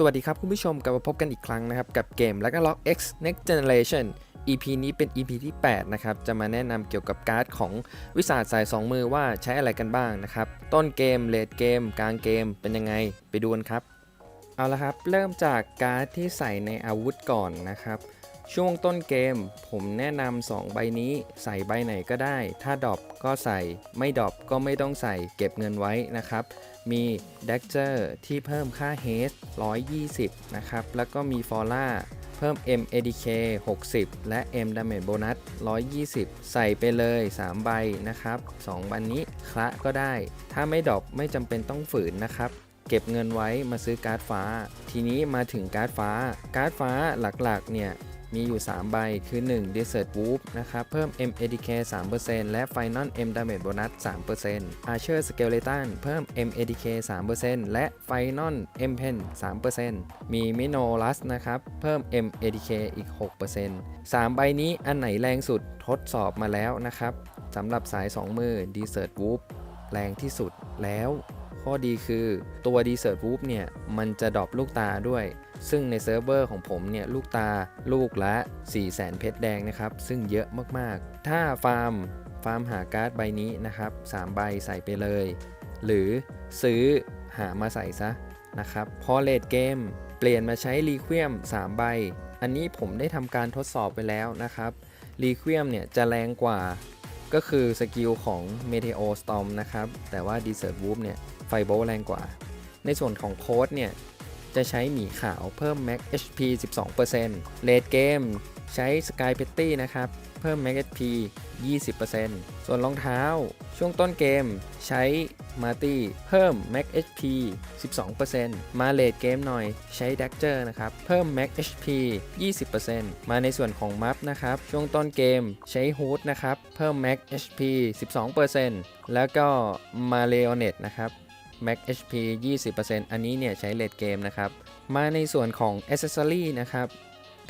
สวัสดีครับคุณผู้ชมกลับมาพบกันอีกครั้งนะครับ กับเกม l a g l o c X Next Generation EP นี้เป็น EP ที่ 8 นะครับ จะมาแนะนำเกี่ยวกับการ์ดของวิสาสาย 2 มือว่าใช้อะไรกันบ้างนะครับ ต้นเกมเลดเกม กลางเกมเป็นยังไงไปดูกันครับ เอาละครับ เริ่มจากการ์ดที่ใส่ในอาวุธก่อนนะครับ ช่วงต้นเกม ผมแนะนำ2ใบนี้ใส่ใบไหนก็ได้ ถ้าดอปก็ใส่ ไม่ดอปก็ไม่ต้องใส่เก็บเงินไว้นะครับ มีเด็กเจอร์ที่เพิ่มค่า H 120 นะครับ แล้วก็มีฟอร่าเพิ่ม M ADK 60 และ M Damage Bonus 120 ใส่ไปเลย 3 ใบนะครับ2ใบันนี้คละก็ได้ ถ้าไม่ดอปไม่จำเป็นต้องฝืนนะครับเก็บเงินไว้มาซื้อการ์ดฟ้า ทีนี้มาถึงการ์ดฟ้า การ์ดฟ้าหลักๆ เนี่ย มีอยู่ 3 ใบ คือ 1 Desert Wolf นะครับ เพิ่ม M ADK 3%และ Final M Damage Bonus 3% Archer Skeleton เพิ่ม M ADK 3%และ Final M Pen 3%มี Minolas นะครับ เพิ่ม M ADK อีก 6% 3 ใบนี้อันไหนแรงสุดทดสอบมาแล้วนะครับสำหรับสาย 2 มือ Desert Wolf แรงที่สุดแล้ว ข้อดีคือตัว Desert Wolf เนี่ย มันจะดรอปลูกตาด้วย ซึ่งในเซิร์ฟเวอร์ของผมเนี่ย ลูกตาลูกละ 4 0 0แสนเพชรแดงนะครับ ซึ่งเยอะมากๆ ถ้าฟาร์มฟาร์มหาการ์ดใบนี้นะครับ 3 ใบใส่ไปเลย หรือซื้อหามาใส่ซะนะครับ พอเลดเกม เปลี่ยนมาใช้รีเควียม 3 ใบ อันนี้ผมได้ทำการทดสอบไปแล้วนะครับรีเควียมเนี่ยจะแรงกว่า ก็คือสกิลของ Meteo Storm นะครับ แต่ว่า Desert Wolf เนี่ย ไฟโบแรงกว่า ในส่วนของโค้ดเนี่ย จะใช้หมีขาวเพิ่ม Max HP 12%เลดเกมใช้ Sky Petty นะครับ เพิ่ม Max HP 20%ส่วนรองเท้าช่วงต้นเกมใช้ Marty เพิ่ม Max HP 12%มาเลดเกมหน่อยใช้ d a g g e r นะครับ เพิ่ม Max HP 20%มาในส่วนของมัฟนะครับ ช่วงต้นเกมใช้ Hood นะครับ เพิ่ม Max HP 12%แล้วก็มาเล o n e t นะครับ Max HP 20%อันนี้เนี่ยใช้เลดเกมนะครับ มาในส่วนของ Accessory นะครับ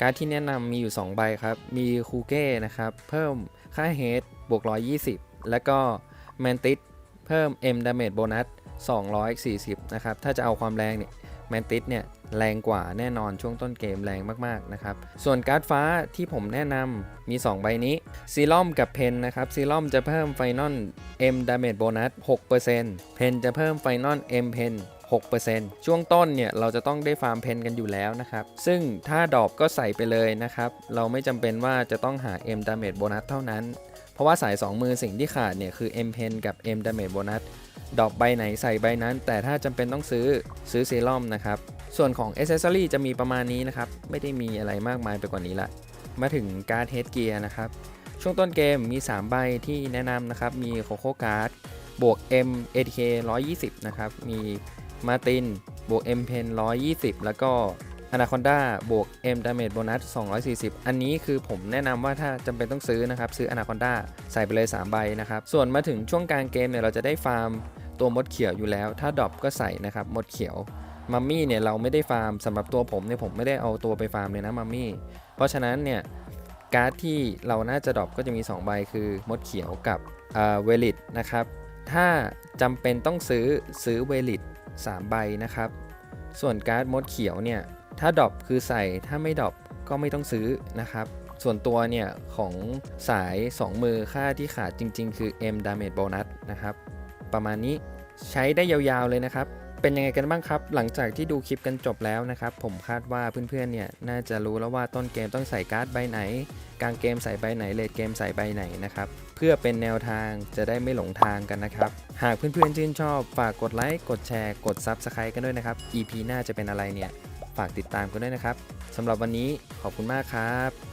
การดที่แนะนำมีอยู่ 2 ใบครับ มีคูเก้นะครับ เพิ่มค่า Head บวก 120 แล้วก็ Mantis เพิ่ม M Damage Bonus 240 นะครับ ถ้าจะเอาความแรงเนี่ย Mantis เนี่ยแรงกว่าแน่นอนช่วงต้นเกมแรงมากๆนะครับ ส่วนการ์ดฟ้าที่ผมแนะนำมี 2 ใบนี้ซีลอมกับเพนนะครับซีลอมจะเพิ่มไฟนอล M Damage Bonus 6%เพนจะเพิ่มไฟนอล M Pen 6%ช่วงต้นเนี่ยเราจะต้องได้ฟาร์มเพนกันอยู่แล้วนะครับ ซึ่งถ้าดอปก็ใส่ไปเลยนะครับ เราไม่จำเป็นว่าจะต้องหา M Damage Bonus เท่านั้น ราะว่าสาย 2 มือสิ่งที่ขาดเนี่ยคือ M Pen กับ M Damage Bonus ดอปใบไหนใส่ใบนั้น แต่ถ้าจำเป็นต้องซื้อซื้อเซรั่มนะครับ ส่วนของ Accessory จะมีประมาณนี้นะครับ ไม่ได้มีอะไรมากมายไปกว่านี้ละ มาถึงการ์ดเฮดเกียร์นะครับ ช่วงต้นเกมมี 3 ใบที่แนะนำนะครับ มีโคโค่การ์ดบวก M ATK 120 นะครับ มีมาตินบวก M Pen 120 แล้วก็ Anaconda บวก M Damage Bonus 240 อันนี้คือผมแนะนำว่าถ้าจำเป็นต้องซื้อนะครับ ซื้อ Anaconda ใส่ไปเลย 3 ใบนะครับ ส่วนมาถึงช่วงกลางเกมเนี่ยเราจะได้ฟาร์มตัวมดเขียวอยู่แล้ว ถ้าดรอปก็ใส่นะครับมดเขียวมัมมี่เนี่ยเราไม่ได้ฟาร์มสำหรับตัวผมเนี่ยผมไม่ได้เอาตัวไปฟาร์มเลยนะมัมมี่เพราะฉะนั้นเนี่ยการ์ดที่เราน่าจะดรอปก็จะมี 2 ใบคือมดเขียวกับเวลิตนะครับ ถ้าจำเป็นต้องซื้อซื้อเวลิต3ใบนะครับ ส่วนการ์ดมดเขียวเนี่ย ถ้าดอปคือใส่ถ้าไม่ดอปก็ไม่ต้องซื้อนะครับ ส่วนตัวเนี่ย ของสาย 2 มือค่าที่ขาดจริง ๆ คือ M Damage Bonus นะครับ ประมาณนี้ใช้ได้ยาวๆเลยนะครับ เป็นยังไงกันบ้างครับ หลังจากที่ดูคลิปกันจบแล้วนะครับ ผมคาดว่าเพื่อนๆเนี่ย น่าจะรู้แล้วว่าต้นเกมต้องใส่การ์ดใบไหน กลางเกมใส่ใบไหนเลดเกมใส่ใบไหนนะครับเพื่อเป็นแนวทางจะได้ไม่หลงทางกันนะครับ หากเพื่อนๆชื่นชอบ ฝากกดไลค์ กดแชร์ กด Subscribe กันด้วยนะครับ EP หน้าจะเป็นอะไรเนี่ย ฝากติดตามกันด้วยนะครับสำหรับวันนี้ขอบคุณมากครับ